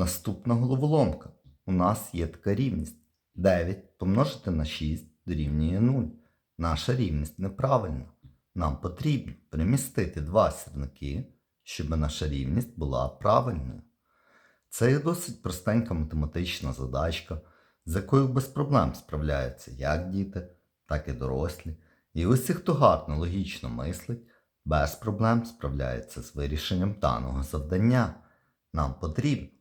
Наступна головоломка. У нас є така рівність. 9 помножити на 6 дорівнює 0. Наша рівність неправильна. Нам потрібно перемістити два сірники, щоб наша рівність була правильною. Це є досить простенька математична задачка, з якою без проблем справляються як діти, так і дорослі. І усі, хто гарно логічно мислить, без проблем справляється з вирішенням даного завдання. Нам потрібно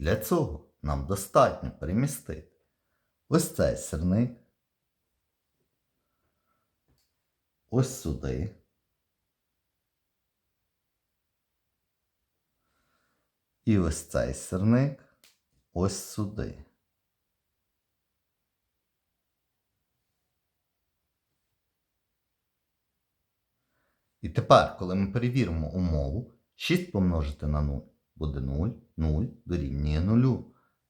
Для цього нам достатньо перемістити ось цей сірник, ось сюди. І ось цей сирник ось сюди. І тепер, коли ми перевіримо умову, 6 помножити на 0 буде 0, 0 0.